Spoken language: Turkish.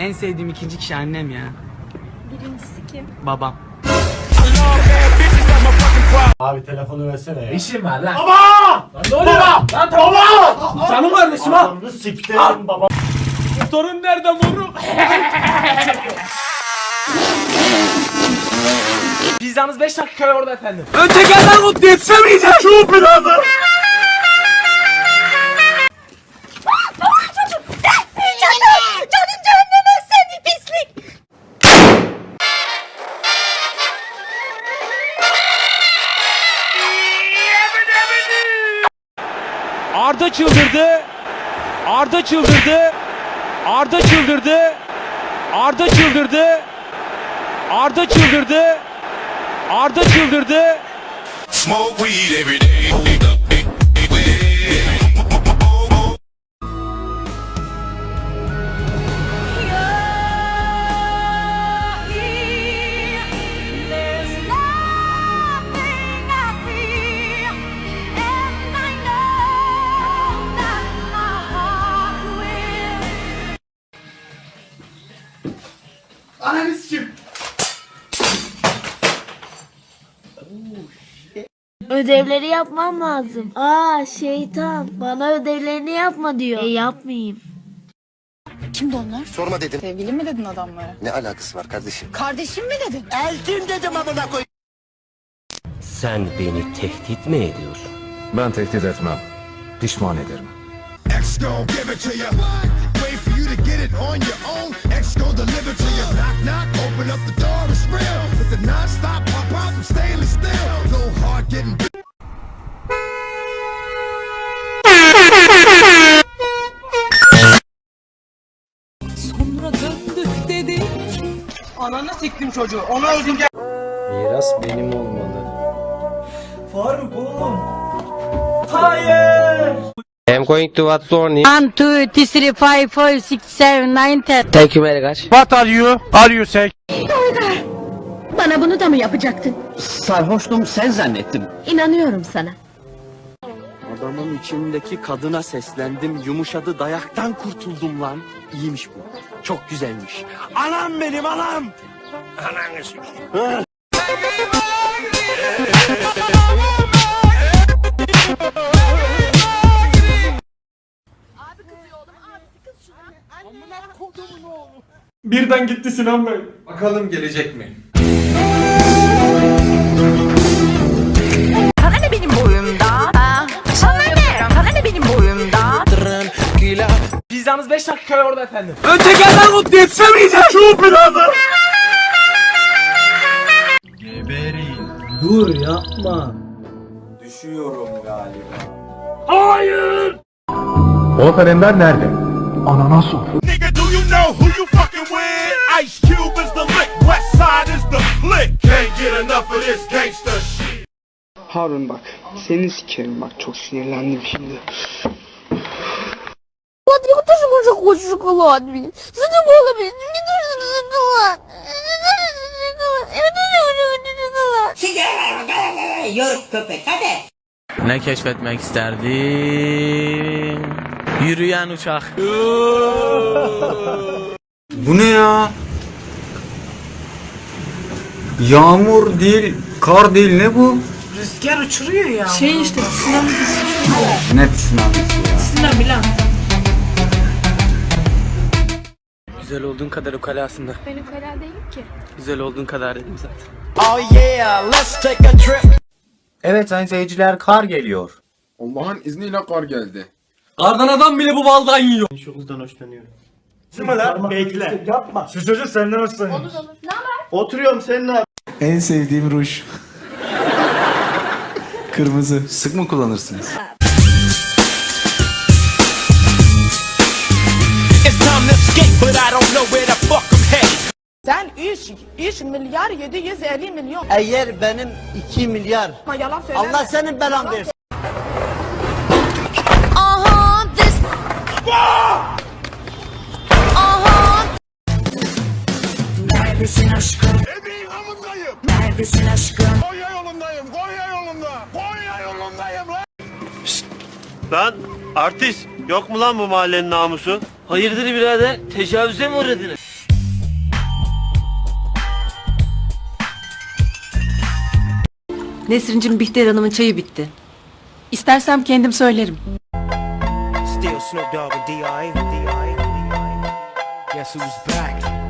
En sevdiğim ikinci kişi annem ya. Birincisi kim? Babam. Abi telefonu versene ya. İşim var lan. Baba! Lan ne oluyor lan? Lan baba! Canım kardeşim ha. Ananı siktirin baba. Torun nerede moruk? Pizzanız 5 dakika orada efendim. Ön tekerden kutlu yetişemeyeceğim. Şu birader. Arda çıldırdı. Arda çıldırdı. Arda çıldırdı. Arda çıldırdı. Arda çıldırdı. Arda çıldırdı. Smoke weed every day. Ananı sikim. Ödevleri yapmam lazım. Aa şeytan bana ödevlerini yapma diyor. E yapmayayım. Kimdi onlar? Sorma dedim. Sevgili mi dedin adamlara? Ne alakası var kardeşim? Kardeşim mi dedin? Eltim dedim amına koy. Sen beni tehdit mi ediyorsun? Ben tehdit etmem. Pişman ederim. X gon' give it to you. Wait for you to get it on your own. Open up the door, it's real. With the non-stop pop out from stainless steel. Go hard getting Sonra döndük dedik. Ananı siktim çocuğu. Onu öldüm gel. Miras benim olmalı. Faruk oğlum. Hayır. I'm going to Watsoni. One, two, three, five, four, six, seven, nine, ten. Thank you very much. What are you? Are you sick? Bana bunu da mı yapacaktın? Sarhoştum sen zannettim. İnanıyorum sana. Adamın içindeki kadına seslendim. Yumuşadı dayaktan kurtuldum lan. İyiymiş bu. Çok güzelmiş. Anam benim anam. Ananı sikeyim. Birden gitti Sinan Bey. Bakalım gelecek mi? Sana ne benim boyumda? Ha? Sana ne? Sana ne benim boyumda? Pizzanız 5 dakika orada efendim. Ön tekerden kutlu yetişemeyeceğim. Şu birader. Dur yapma. Düşüyorum galiba. Hayır. O kalender nerede? Nigga, do you know who you fucking with? Ice Cube is the lick, West Side is the flick. Can't get enough of this gangster shit. Harun bak seni sikerim bak çok sinirlendim şimdi. Вот я тоже уже хочу шоколад, блин. Задумала, блин. Мне тоже шоколад. Ne keşfetmek isterdin? Yürüyen uçak. Bu ne ya? Yağmur değil, kar değil ne bu? Rüzgar uçuruyor ya. Şey işte tsunami Ne tsunamisi ya? tsunami lan. Güzel olduğun kadar ukalasında. Benim kara değil ki. Güzel olduğun kadar dedim zaten. Evet sayın seyirciler kar geliyor. Allah'ın izniyle kar geldi. Kardan adam bile bu baldan yiyor. Bekle. Yapma. Şu çocuk senden hoşlanıyor. Olur olur. Ne haber? Oturuyorum senin abi. En sevdiğim ruj. Kırmızı. Sık mı kullanırsınız? It's time to skate, but I don't know where the fuck I'm headed. Sen 3, 3 milyar 750 milyon. Eğer benim 2 milyar. Ama yalan söyleme. Allah senin belan versin. Bomba! Aha! Neredesin aşkım? Emeğin hamındayım. Neredesin aşkım? Konya yolundayım. Konya yolunda. Konya yolundayım lan. Şşt, lan artist. Yok mu lan bu mahallenin namusu? Hayırdır birader? Tecavüze mi uğradınız? Nesrin'cim Bihter Hanım'ın çayı bitti. İstersem kendim söylerim. Still Snoop Dogg and D.I. D.I. Guess who's back?